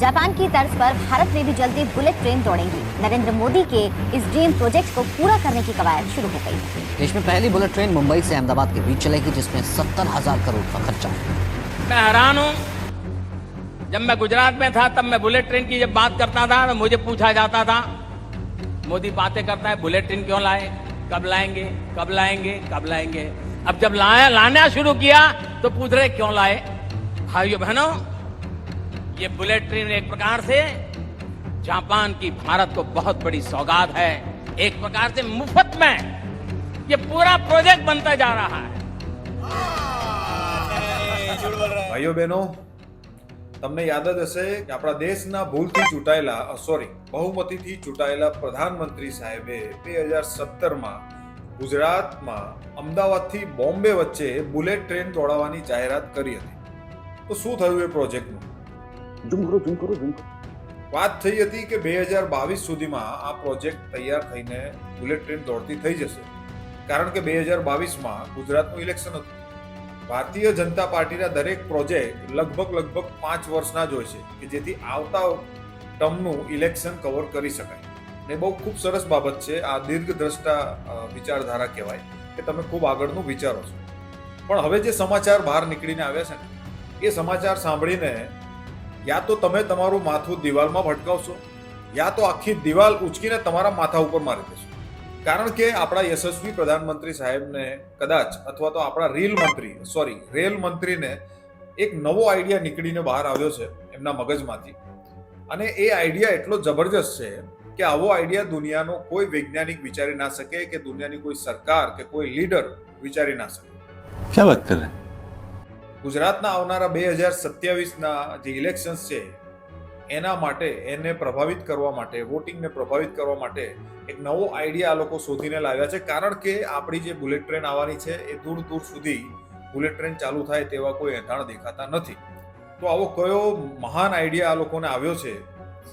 Japan की तर्ज पर भारत में भी जल्दी बुलेट ट्रेन दौड़ेगी। नरेंद्र मोदी के इस ड्रीम प्रोजेक्ट को पूरा करने की कवायद शुरू हो गई। देश में पहली बुलेट ट्रेन मुंबई से अहमदाबाद के बीच चलेगी जिसमें सत्तर हज़ार करोड़ का खर्चा मैं हैरान हूँ। जब मैं गुजरात में था तब मैं बुलेट ट्रेन की जब बात करता था तो मुझे पूछा जाता था मोदी बातें करता है बुलेट ट्रेन क्यों लाए? कब लाएँगे? कब लाएँगे? कब लाएँगे? अब जब लाया लाना शुरू किया तो पूछ रहे क्यों लाए? भाइयों बहनों ये बुलेट ट्रेन एक प्रकार से जापान की भारत को बहुत बड़ी सौगात है एक प्रकार से मुफ्त में ये पूरा प्रोजेक्ट बनता जा रहा है ભાઈઓ બહેનો તમને યાદ જ હશે કે આપણા દેશના ભૂલથી ચૂંટાયેલા સોરી બહુમતીથી ચૂંટાયેલા પ્રધાનમંત્રી સાહેબે બે હજાર સત્તરમાં ગુજરાતમાં અમદાવાદથી બોમ્બે વચ્ચે બુલેટ ટ્રેન દોડાવવાની જાહેરાત કરી હતી તો શું થયું એ પ્રોજેક્ટનું વાત થઈ હતી કે બે હજાર બાવીસ સુધીમાં આ પ્રોજેક્ટ તૈયાર થઈને બુલેટ ટ્રેન દોડતી થઈ જશે. કારણ કે બે હજાર બાવીસમાં ગુજરાતનું ઇલેક્શન હતું. ભારતીય જનતા પાર્ટીના દરેક પ્રોજેક્ટ લગભગ લગભગ પાંચ વર્ષના જ હોય છે, કે જેથી આવતા ટર્મનું ઇલેક્શન કવર કરી શકાય. ને બહુ ખૂબ સરસ બાબત છે, આ દીર્ઘદ્રષ્ટા વિચારધારા કહેવાય, કે તમે ખૂબ આગળનું વિચારો છો. પણ હવે જે સમાચાર બહાર નીકળીને આવ્યા છે ને, એ સમાચાર સાંભળીને યા તો તમે તમારું માથું દિવાલમાં ભટકાવશો, યા તો આખી દિવાલ ઉચકીને તમારા માથા ઉપર મારી દેશો. કારણ કે આપણા યશસ્વી પ્રધાનમંત્રી સાહેબને કદાચ અથવા તો આપણા રેલ મંત્રી સોરી રેલ મંત્રીને એક નવો આઈડિયા નીકળીને બહાર આવ્યો છે એમના મગજમાંથી. અને એ આઈડિયા એટલો જબરજસ્ત છે કે આવો આઈડિયા દુનિયાનો કોઈ વૈજ્ઞાનિક વિચારી ના શકે કે દુનિયાની કોઈ સરકાર કે કોઈ લીડર વિચારી ના શકે. ક્યાં વાત કરે? ગુજરાતના આવનારા બે હજાર સત્યાવીસના જે ઇલેક્શન્સ છે, એના માટે એને પ્રભાવિત કરવા માટે વોટિંગને પ્રભાવિત કરવા માટે એક નવો આઈડિયા આ લોકો શોધીને લાવ્યા છે. કારણ કે આપણી જે બુલેટ ટ્રેન આવવાની છે, એ દૂર દૂર સુધી બુલેટ ટ્રેન ચાલુ થાય તેવા કોઈ એંધાણ દેખાતા નથી. તો આવો કયો મહાન આઈડિયા આ લોકોને આવ્યો છે,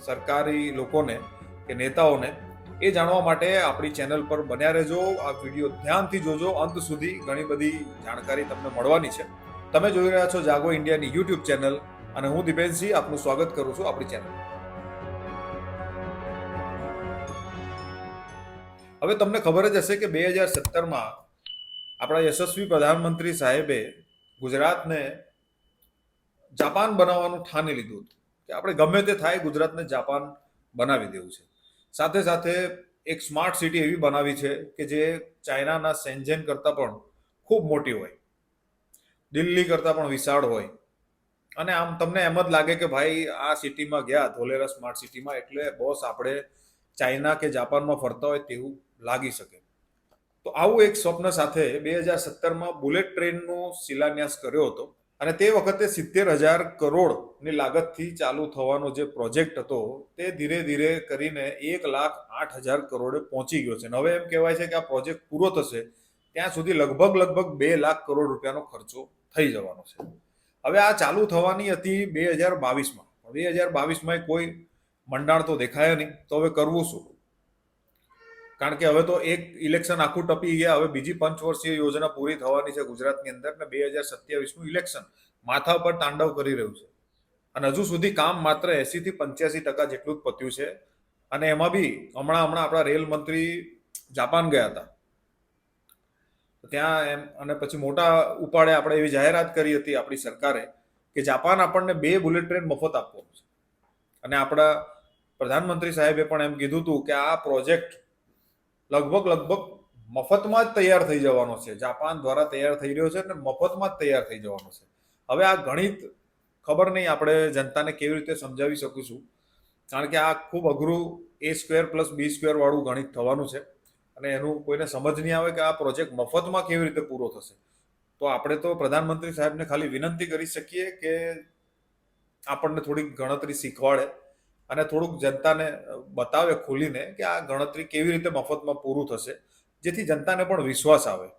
સરકારી લોકોને કે નેતાઓને, એ જાણવા માટે આપણી ચેનલ પર બન્યા રહેજો. આ વીડિયો ધ્યાનથી જોજો. અંત સુધી ઘણી બધી જાણકારી તમને મળવાની છે. તમે જોઈ રહ્યા છો જાગો ઇન્ડિયાની યુટ્યુબ ચેનલ અને હું દિપેનસિંહ આપનું સ્વાગત કરું છું આપણી ચેનલ. હવે તમને ખબર જ હશે કે બે હજાર સત્તરમાં આપણા યશસ્વી પ્રધાનમંત્રી સાહેબે ગુજરાતને જાપાન બનાવવાનું ઠાની લીધું હતું. કે આપણે ગમે તે થાય ગુજરાતને જાપાન બનાવી દેવું છે. સાથે સાથે એક સ્માર્ટ સિટી એવી બનાવી છે કે જે ચાઇનાના સેન્જેન કરતાં પણ ખૂબ મોટી હોય. દિલ્હી કરતાં પણ વિશાળ હોય. અને આમ તમને એમ જ લાગે કે ભાઈ, આ સિટીમાં ગયા, ધોલેરા સ્માર્ટ સિટીમાં, એટલે બોસ આપણે ચાઇના કે જાપાનમાં ફરતા હોય તેવું લાગી શકે. તો આવું એક સ્વપ્ન સાથે બે હજાર સત્તરમાં બુલેટ ટ્રેનનો શિલાન્યાસ કર્યો હતો અને તે વખતે સિત્તેર હજાર કરોડની લાગતથી ચાલુ થવાનો જે પ્રોજેક્ટ હતો, તે ધીરે ધીરે કરીને એક લાખ આઠ હજાર કરોડે પહોંચી ગયો છે. હવે એમ કહેવાય છે કે આ પ્રોજેક્ટ પૂરો થશે, ત્યાં સુધી લગભગ લગભગ બે લાખ કરોડ રૂપિયાનો ખર્ચો થઈ જવાનો છે. હવે આ ચાલુ થવાની હતી બે હજાર બાવીસમાં. બે હજાર બાવીસમાં કોઈ મંડાણ તો દેખાયા નહીં. તો હવે કરવું શું? કારણ કે હવે તો એક ઇલેક્શન આખું ટપી ગયા. હવે બીજી પંચવર્ષીય યોજના પૂરી થવાની છે ગુજરાતની અંદર ને બે હજાર સત્યાવીસનું ઇલેક્શન માથા પર તાંડવ કરી રહ્યું છે. અને હજુ સુધી કામ માત્ર એસી થી પંચ્યાસી ટકા જેટલું જ પત્યું છે. અને એમાં બી હમણાં હમણાં આપણા રેલ મંત્રી જાપાન ગયા હતા. ત્યાં એમ, અને પછી મોટા ઉપાડે આપણે એવી જાહેરાત કરી હતી આપણી સરકારે કે જાપાન આપણને બે બુલેટ ટ્રેન મફત આપવાનું છે. અને આપણા પ્રધાનમંત્રી સાહેબે પણ એમ કીધું હતું કે આ પ્રોજેક્ટ લગભગ લગભગ મફતમાં જ તૈયાર થઈ જવાનો છે. જાપાન દ્વારા તૈયાર થઈ રહ્યો છે અને મફતમાં જ તૈયાર થઈ જવાનો છે. હવે આ ગણિત ખબર નહીં આપણે જનતાને કેવી રીતે સમજાવી શકીશું કારણ કે આ ખૂબ અઘરું A square plus B square વાળું ગણિત થવાનું છે. અને એનું કોઈને સમજ નહીં આવે કે આ પ્રોજેક્ટ મફતમાં કેવી રીતે પૂરો થશે. તો આપણે તો પ્રધાનમંત્રી સાહેબને ખાલી વિનંતી કરી શકીએ કે આપણને થોડીક ગણતરી શીખવાડે અને થોડુંક જનતાને બતાવે ખોલીને કે આ ગણતરી કેવી રીતે મફતમાં પૂરું થશે, જેથી જનતાને પણ વિશ્વાસ આવે.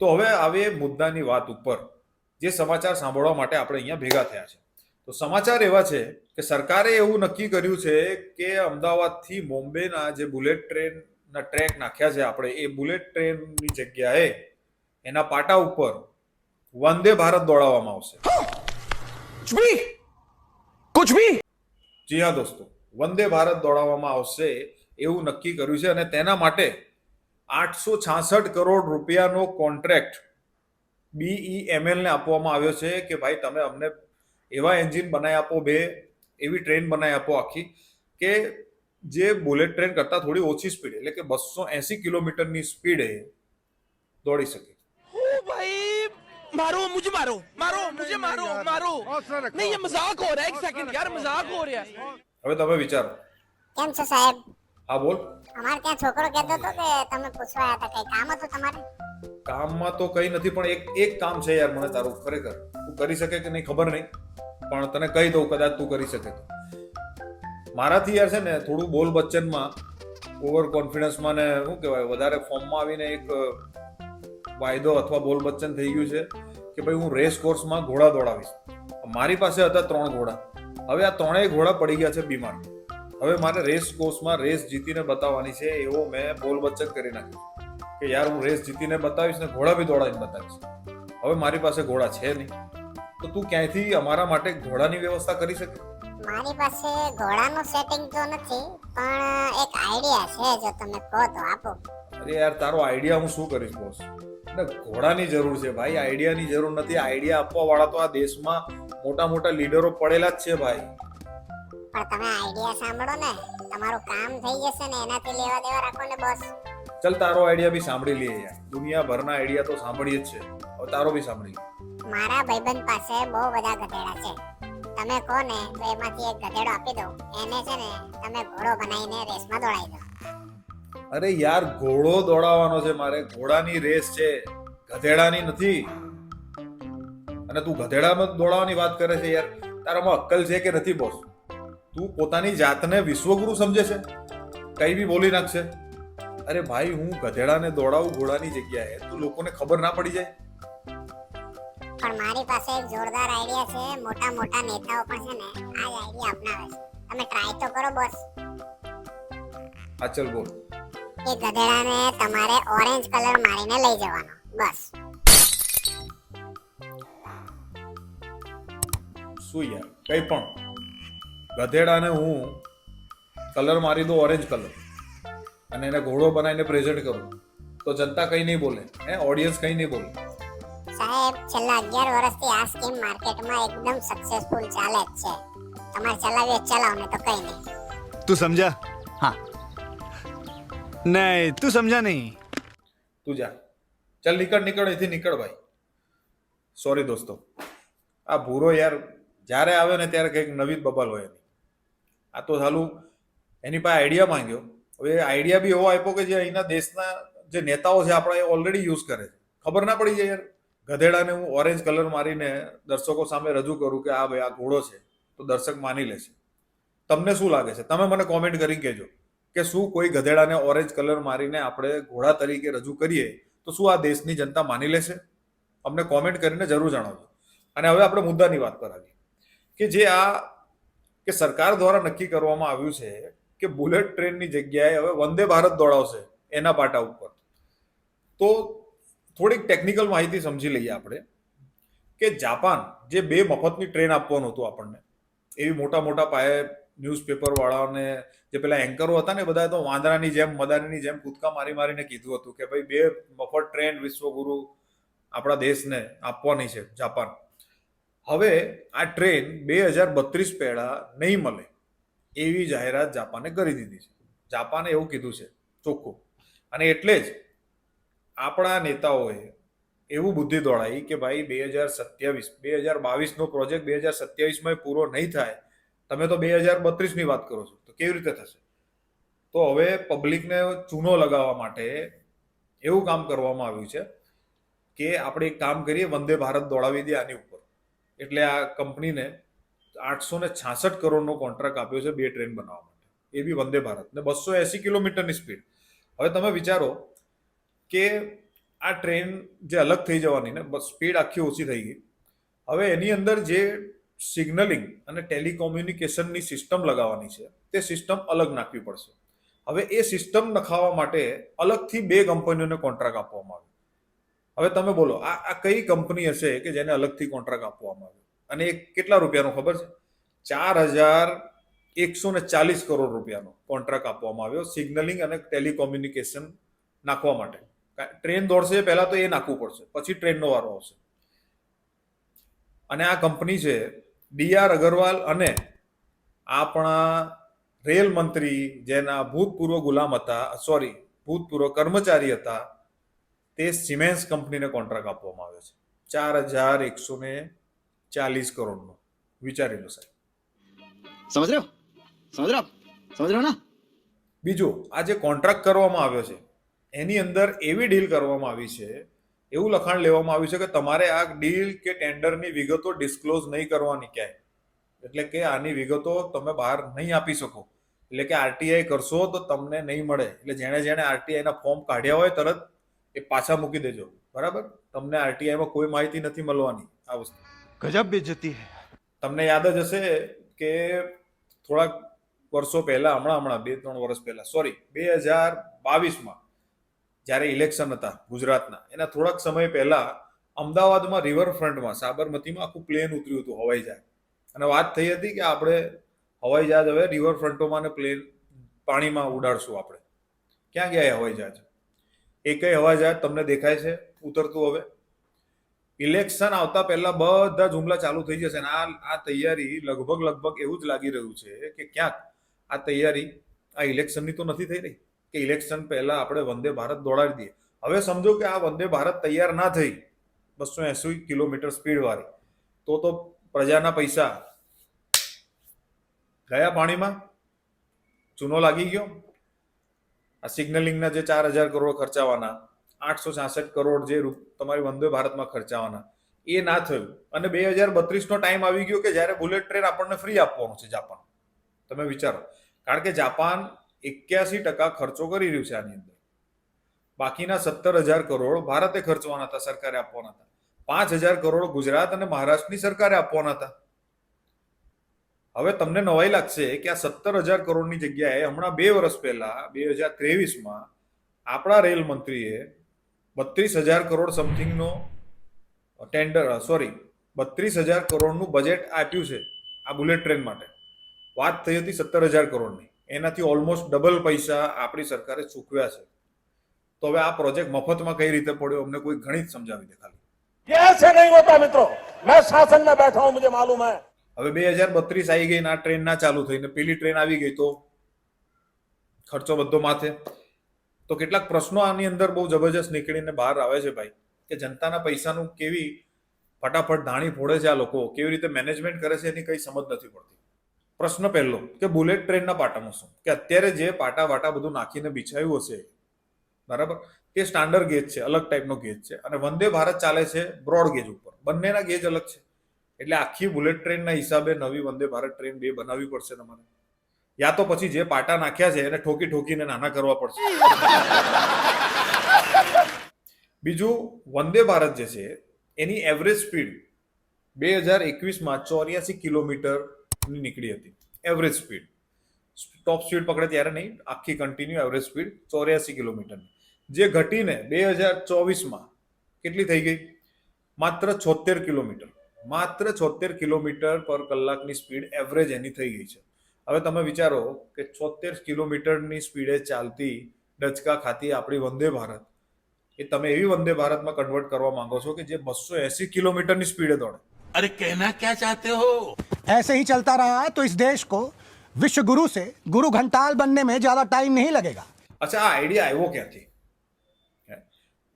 તો હવે આવે મુદ્દાની વાત ઉપર જે સમાચાર સાંભળવા માટે આપણે અહીંયા ભેગા થયા છે. તો સમાચાર એવા છે કે સરકારે એવું નક્કી કર્યું છે કે અમદાવાદથી મુંબઈના જે બુલેટ ના ટ્રેક નાખ્યા છે આપણે. એ બુલેટ ટ્રેનની જગ્યાએ એના પાટા ઉપર વંદે ભારત દોડાવવામાં આવશે. કુછ ભી જી હા દોસ્તો. વંદે ભારત દોડાવવામાં આવશે એવું નક્કી કર્યું છે અને તેના માટે આઠસો છાસઠ કરોડ રૂપિયાનો કોન્ટ્રાક્ટ બીઈ એમએલને આપવામાં આવ્યો છે કે ભાઈ તમે અમને એવા એન્જિન બનાવી આપો બે એવી ટ્રેન બનાવી આપો આખી કે જે બુલેટ ટ્રેન કરતાં થોડી ઓછી સ્પીડ એટલે કે બસો એસી કિલોમીટરની સ્પીડે દોડી શકે ओ भाई मारो मुझे मारो मारो मुझे मारो मारो नहीं ये मजाक हो रहा है एक सेकंड यार मजाक हो रहा है હવે તમે વિચારો કેમ છો સાહેબ હા બોલ અમારે ત્યાં છોકરો કહેતો હતો કે તમે પૂછવા આવ્યા હતા કઈ કામ હતું તમારે કામમાં તો કઈ નથી પણ એક એક કામ છે યાર મને તારું ખરેખર તું કરી શકે કે નહીં ખબર નહીં પણ તને કહી દઉં કદાચ તું કરી શકે તો મારાથી યાર છે ને, થોડું બોલ બચ્ચનમાં ઓવર કોન્ફિડન્સમાં ને શું કહેવાય, વધારે ફોર્મમાં આવીને એક વાયદો અથવા બોલ બચ્ચન થઈ ગયું છે કે ભાઈ હું રેસ કોર્સમાં ઘોડા દોડાવીશ. મારી પાસે હતા ત્રણ ઘોડા. હવે આ ત્રણેય ઘોડા પડી ગયા છે બીમાર. હવે મારે રેસ કોર્સમાં રેસ જીતીને બતાવવાની છે એવો મેં બોલ બચ્ચન કરી નાખ્યું કે યાર હું રેસ જીતીને બતાવીશ ને ઘોડા બી દોડાવીને બતાવીશ. હવે મારી પાસે ઘોડા છે નહીં. તો તું ક્યાંયથી અમારા માટે ઘોડાની વ્યવસ્થા કરી શકે? મારી પાસે ઘોડાનું સેટિંગ તો નથી પણ એક આઈડિયા છે જો તમે કહો તો આપો. અરે યાર તારો આઈડિયા હું શું કરીશ બોસ ને ઘોડાની જરૂર છે ભાઈ. આઈડિયાની જરૂર નથી. આઈડિયા આપવા વાળા તો આ દેશમાં મોટા મોટા લીડરો પડેલા જ છે ભાઈ. પણ તમે આઈડિયા સાંભળો ને તમારું કામ થઈ જશે ને એનાથી લેવા દેવા રાખો ને બોસ ચલ તારો આઈડિયા બી સાંભળી લઈએ યાર. દુનિયાભરના આઈડિયા તો સાંભળીએ જ છે. હવે તારો બી સાંભળી. મારા ભાઈબંધ પાસે બહુ બધા ગધેડા છે. તમે કહો ને તો એમાંથી એક ગધેડો આપી દઉં. એને છે ને તમે ઘોડો બનાવીને રેસમાં દોડાવી દો. અરે યાર, ઘોડો દોડાવવાનો છે મારે. ઘોડાની રેસ છે. ગધેડાની નથી. અને તું ગધેડામાં દોડાવવાની વાત કરે છે યાર. તારામાં અક્કલ છે કે નથી બોસ તું પોતાની જાતને વિશ્વગુરુ સમજે છે? કઈ બી બોલી નાખશે. અરે ભાઈ, હું ગધેડાને દોડાવું ઘોડાની જગ્યાએ. તું લોકોને ખબર ના પડી જાય? પણ મારી પાસે એક જોરદાર આઈડિયા છે. મોટા મોટા નેતાઓ પણ છે ને આ જ આઈડિયા અપનાવે છે. તમે ટ્રાય તો કરો બોસ અચલ બોલ. એ ગધેડાને તમારે ઓરેન્જ કલર મારીને લઈ જવાનો. બસ. શું યાર? કઈ પણ. ગધેડાને હું કલર મારી દઉં ઓરેન્જ કલર અને એને ઘોડો બનાવીને પ્રેઝન્ટ કરું. તો જનતા કઈ નહીં બોલે. હે? ઓડિયન્સ કંઈ નહીં બોલે. સાહેબ છેલ્લા અગિયાર વર્ષથી આ સ્કીમ માર્કેટમાં એકદમ સક્સેસફુલ ચાલે જ છે. તમારે ચલાવીએ ચલાવો ને તો કઈ નહીં. તું સમજા? હા. નહીં તું સમજા નહીં. તું જા. ચાલ નીકળ નીકળ અહીંથી નીકળ ભાઈ. સોરી દોસ્તો. આ ભૂરો યાર જ્યારે આવે ને ત્યારે કંઈક નવી જ બબલ હોય એની. આ તો સાલું એની પાસે આઈડિયા માંગ્યો. હવે આઈડિયા બી એવો આપ્યો કે જે અહીંના દેશના જે નેતાઓ છે આપણા એ ઓલરેડી યુઝ કરે છે. ખબર ના પડી જાય યાર. ગધેડાને હું ઓરેન્જ કલર મારીને દર્શકો સામે રજૂ કરું કે આ ભાઈ, આ ઘોડો છે, તો દર્શક માની લેશે તમને શું લાગે છે? તમે મને કોમેન્ટ કરીને કહેજો કે શું કોઈ ગધેડાને ઓરેન્જ કલર મારીને આપણે ઘોડા તરીકે રજૂ કરીએ, તો શું આ દેશની જનતા માની લેશે અમને કોમેન્ટ કરીને જરૂર જણાવજો. અને હવે આપણે મુદ્દાની વાત પર આવીએ. કે જે આ, કે સરકાર દ્વારા નક્કી કરવામાં આવ્યું છે કે બુલેટ ટ્રેનની જગ્યાએ હવે વંદે ભારત દોડાવશે એના પાટા ઉપર. તો થોડીક ટેકનિકલ માહિતી સમજી લઈએ આપણે કે જાપાન જે બે મફતની ટ્રેન આપવાનું હતું આપણને, એવી મોટા મોટા પાયે ન્યૂઝપેપરવાળાને જે પેલા એન્કરો હતા ને બધા તો વાંદરાની જેમ, મદારીની જેમ કૂદકા મારી મારીને કીધું હતું કે ભાઈ બે મફત ટ્રેન વિશ્વગુરુ આપણા દેશને આપવાની છે જાપાન. હવે આ ટ્રેન બે હજાર બત્રીસ પહેલા નહીં મળે એવી જાહેરાત જાપાને કરી દીધી છે. જાપાને એવું કીધું છે ચોખ્ખું. અને એટલે જ આપણા નેતાઓએ એવું બુદ્ધિ દોડાઈ કે ભાઈ બે હજાર સત્યાવીસ, બે હજાર બાવીસનો પ્રોજેક્ટ બે હજાર સત્યાવીસમાં પૂરો નહીં થાય, તમે તો બે હજાર બત્રીસની વાત કરો છો, તો કેવી રીતે થશે? તો હવે પબ્લિકને ચૂનો લગાવવા માટે એવું કામ કરવામાં આવ્યું છે કે આપણે એક કામ કરીએ, વંદે ભારત દોડાવી દે આની ઉપર. એટલે આ કંપનીને આઠસો ને છાસઠ કરોડનો કોન્ટ્રાક્ટ આપ્યો છે બે ટ્રેન બનાવવા માટે. એ બી વંદે ભારત ને બસો એસી કિલોમીટરની સ્પીડ. હવે તમે વિચારો કે આ ટ્રેન જે અલગ થઈ જવાની ને સ્પીડ આખી ઓછી થઈ ગઈ. હવે એની અંદર જે સિગ્નલિંગ અને ટેલિકોમ્યુનિકેશનની સિસ્ટમ લગાવવાની છે, તે સિસ્ટમ અલગ નાખવી પડશે. હવે એ સિસ્ટમ નખાવવા માટે અલગથી બે કંપનીઓને કોન્ટ્રાક્ટ આપવામાં આવ્યો. હવે તમે બોલો, આ આ કઈ કંપની હશે કે જેને અલગથી કોન્ટ્રાક્ટ આપવામાં આવ્યો? અને એ કેટલા રૂપિયાનો ખબર છે? ચાર હજાર એકસો ને ચાલીસ કરોડ રૂપિયાનો કોન્ટ્રાક્ટ આપવામાં આવ્યો સિગ્નલિંગ અને ટેલિકોમ્યુનિકેશન નાખવા માટે. ટ્રેન દોડશે પહેલાં તો એ નાખવું પડશે પછી ટ્રેનનો વારો આવશે. અને આ કંપની છે ડી આર અગરવાલ અને આપણા રેલ મંત્રી જેના ભૂતપૂર્વ ગુલામ હતા સોરી ભૂતપૂર્વ કર્મચારી હતા તે સિમેન્સ કંપનીને કોન્ટ્રાક્ટ આપવામાં આવ્યો છે. ચાર હજાર એકસો ને ચાલીસ કરોડનો. વિચારી લો સાહેબ. સમજ રહ્યો? સમજ રહ્યો? સમજ રહ્યો ના? બીજું આ જે કોન્ટ્રાક્ટ કરવામાં આવ્યો છે એની અંદર એવી ડીલ કરવામાં આવી છે એવું લખાણ લેવામાં આવ્યું છે કે તમારે આ ડીલ કે ટેન્ડરની વિગતો ડિસ્ક્લોઝ નહીં કરવાની ક્યાંય. એટલે કે આની વિગતો તમે બહાર નહીં આપી શકો. એટલે કે આરટીઆઈ કરશો તો તમને નહીં મળે. એટલે જેણે જેણે આરટીઆઈના ફોર્મ કાઢ્યા હોય તરત એ પાછા મૂકી દેજો. બરાબર? તમને આરટીઆઈમાં કોઈ માહિતી નથી મળવાની આ વસ્તુ. ગજબ બેજતી હે. તમને યાદ જ હશે કે થોડાક વર્ષો પહેલા હમણાં હમણાં બે ત્રણ વર્ષ પહેલા સોરી બે હજાર બાવીસમાં જ્યારે ઇલેક્શન હતા ગુજરાતના, એના થોડાક સમય પહેલા અમદાવાદમાં રિવરફ્રન્ટમાં સાબરમતીમાં આખું પ્લેન ઉતર્યું હતું, હવાઈ જહાજ. અને વાત થઈ હતી કે આપણે હવાઈ જહાજ હવે રિવરફ્રન્ટોમાં ને પ્લેન પાણીમાં ઉડાડશું આપણે. ક્યાં ગયા હવાઈ જહાજ? એકય હવાઈ જહાજ તમને દેખાય છે, ઉતરતું હવે. ઇલેક્શન આવતા પહેલા બધા જ હુમલા ચાલુ થઈ જશે અને આ આ તૈયારી લગભગ લગભગ એવું જ લાગી રહ્યું છે કે ક્યાંક આ તૈયારી આ ઇલેક્શનની તો નથી થઈ રહી. કે ઇલેક્શન પહેલા આપણે વંદે ભારત દોડાવી દઈએ. હવે સમજો કે આ વંદે ભારત તૈયાર ના થઈ બસો એસી કિલોમીટર સ્પીડ વાળી. તો તો પ્રજાના પૈસા ગયા પાણીમાં? ચૂનો લાગી ગયો? આ સિગ્નલિંગના જે ચાર હજાર કરોડ ખર્ચાવાના, આઠસો છાસઠ કરોડ જે તમારી વંદે ભારતમાં ખર્ચાવાના, એ ના થયું. અને બે હજાર બત્રીસનો ટાઈમ આવી ગયો કે જ્યારે બુલેટ ટ્રેન આપણને ફ્રી આપવાનું છે જાપાન. તમે વિચારો. કારણ કે જાપાન એક્યાસી ટકા ખર્ચો કરી રહ્યું છે આની અંદર. બાકીના સત્તર હજાર કરોડ ભારતે ખર્ચવાના હતા, સરકારે આપવાના હતા. પાંચ હજાર કરોડ ગુજરાત અને મહારાષ્ટ્રની સરકારે આપવાના હતા. હવે તમને નવાઈ લાગશે કે આ સત્તર હજાર કરોડની જગ્યાએ હમણાં બે વર્ષ પહેલા, બે હજાર ત્રેવીસમાં આપણા રેલ મંત્રીએ બત્રીસ હજાર કરોડ સમથિંગનો ટેન્ડર સોરી, બત્રીસ હજાર કરોડનું બજેટ આપ્યું છે આ બુલેટ ટ્રેન માટે. વાત થઈ હતી સત્તર હજાર કરોડની. એનાથી ઓલમોસ્ટ ડબલ પૈસા આપણી સરકારે ચૂકવ્યા છે. તો હવે આ પ્રોજેક્ટ મફતમાં કઈ રીતે પડ્યો અમને કોઈ ઘણી સમજાવી દે ખાલી. જૈસે નહીં હોતા મિત્રો. મેં શાસન બેઠા હું મુજે માલુમ હે. હવે બે હજાર બત્રીસ આવી ગઈ ને આ ટ્રેન ના ચાલુ થઈ ને પેલી ટ્રેન આવી ગઈ તો ખર્ચો બધો માથે. તો કેટલાક પ્રશ્નો આની અંદર બહુ જબરજસ્ત નીકળીને બહાર આવે છે ભાઈ કે જનતાના પૈસાનું કેવી ફટાફટ ધાણી ફોડે છે આ લોકો કેવી રીતે મેનેજમેન્ટ કરે છે એની કઈ સમજ નથી પડતી. પ્રશ્ન પહેલો, કે બુલેટ ટ્રેનના પાટામાં શું? કે અત્યારે જે પાટા વાટા બધું નાખીને બિછાયું હશે, બરાબર? તે સ્ટાન્ડર્ડ ગેજ છે, અલગ ટાઈપનો ગેજ છે. અને વંદે ભારત ચાલે છે બ્રોડ ગેજ ઉપર. બંનેના ગેજ અલગ છે. એટલે આખી બુલેટ ટ્રેનના હિસાબે નવી વંદે ભારત ટ્રેન બે બનાવવી પડશે તમારે. યા તો પછી જે પાટા નાખ્યા છે એને ઠોકી ઠોકીને નાના કરવા પડશે. બીજું, વંદે ભારત જે છે, એની એવરેજ સ્પીડ બે હજાર એકવીસમાં ચોર્યાસી સ્પીડની નીકળી હતી. એવરેજ સ્પીડ ટોપ સ્પીડ પકડે ત્યારે નહીં, આખી કન્ટિન્યુ એવરેજ સ્પીડ ચોર્યાસી કિલોમીટરની. જે ઘટીને બે હજાર ચોવીસમાં કેટલી થઈ ગઈ? માત્ર છોતેર કિલોમીટર. માત્ર છોતેર કિલોમીટર પર કલાકની સ્પીડ એવરેજ એની થઈ ગઈ છે. હવે તમે વિચારો કે છોતેર કિલોમીટરની સ્પીડે ચાલતી ડચકા ખાતી આપણી વંદે ભારત. એ તમે એવી વંદે ભારતમાં કન્વર્ટ કરવા માંગો છો કે જે બસો એસી કિલોમીટરની સ્પીડે દોડે. અરે કહેના ક્યાં ચાહતે હો? ऐसे ही चलता रहा तो इस देश को विश्व गुरु से गुरु घंटाल बनने में ज्यादा टाइम नहीं लगेगा અચ્છા આ આઈડિયા આવ્યો ક્યાંથી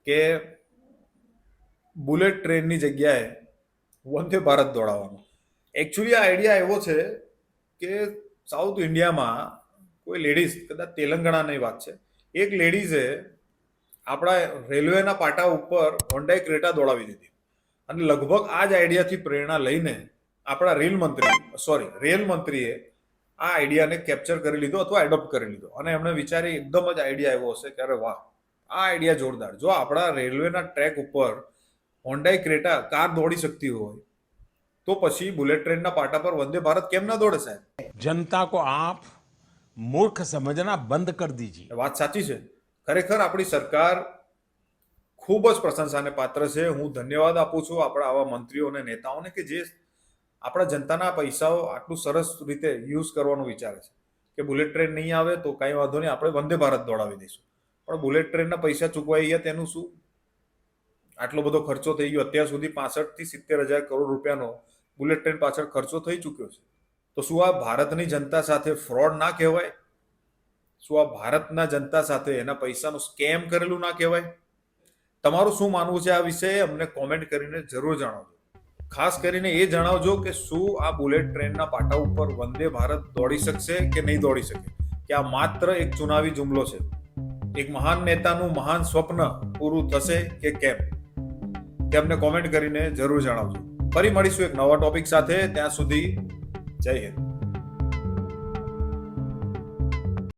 કે બુલેટ ટ્રેનની જગ્યાએ વંદે ભારત દોડાવવાનો એકચ્યુઅલી આ આઈડિયા એવો છે કે સાઉથ ઇન્ડિયામાં કોઈ લેડીઝ કદાચ તેલંગાણાની વાત છે એક લેડીઝે આપણા રેલવેના પાટા ઉપર હોન્ડાઈ ક્રેટા દોડાવી દીધી અને લગભગ આ જ આઈડિયાથી પ્રેરણા લઈને આપણા રેલ મંત્રી સોરી રેલ મંત્રીએ આ આઈડિયાને કેપ્ચર કરી લીધો અથવા એડોપ્ટ કરી લીધો. અને એમણે વિચારી એકદમ જ આઈડિયા આવ્યો હશે કે અરે વાહ આ આઈડિયા જોરદાર. જો આપણા રેલવેના ટ્રેક ઉપર હોન્ડાઈ ક્રેટા કાર દોડી શકતી હોય તો પછી બુલેટ ટ્રેનના પાટા પર વંદે ભારત કેમ ના દોડે સાહેબ? જનતા કો આપ મૂર્ખ સમજના બંધ કરી દીજીએ. વાત સાચી છે. ખરેખર આપણી સરકાર ખૂબ જ પ્રશંસાને પાત્ર છે. હું ધન્યવાદ આપું છું આપણા આવા મંત્રીઓને નેતાઓને કે જે આપણા જનતાના પૈસાઓ આટલું સરસ રીતે યુઝ કરવાનું વિચારે છે કે બુલેટ ટ્રેન નહીં આવે તો કાંઈ વાંધો નહીં, આપણે વંદે ભારત દોડાવી દઈશું. પણ બુલેટ ટ્રેનના પૈસા ચૂકવાઈ ગયા તેનું શું? આટલો બધો ખર્ચો થઈ ગયો, અત્યાર સુધી પાસઠથી સિત્તેર હજાર કરોડ રૂપિયાનો બુલેટ ટ્રેન પાછળ ખર્ચો થઈ ચૂક્યો છે. તો શું આ ભારતની જનતા સાથે ફ્રોડ ના કહેવાય? શું આ ભારતના જનતા સાથે એના પૈસાનું સ્કેમ કરેલું ના કહેવાય? તમારું શું માનવું છે આ વિશે? અમને કોમેન્ટ કરીને જરૂર જણાવજો. ખાસ કરીને એ જણાવજો કે શું આ બુલેટ ટ્રેનના પાટા ઉપર વંદે ભારત દોડી શકશે કે નહીં દોડી શકે? કે આ માત્ર એક ચુનાવી જુમલો છે? એક મહાન નેતાનું મહાન સ્વપ્ન પૂરું થશે કે કેમ? તે અમને કોમેન્ટ કરીને જરૂર જણાવજો. ફરી મળીશું એક નવા ટોપિક સાથે. ત્યાં સુધી જય હિન્દ.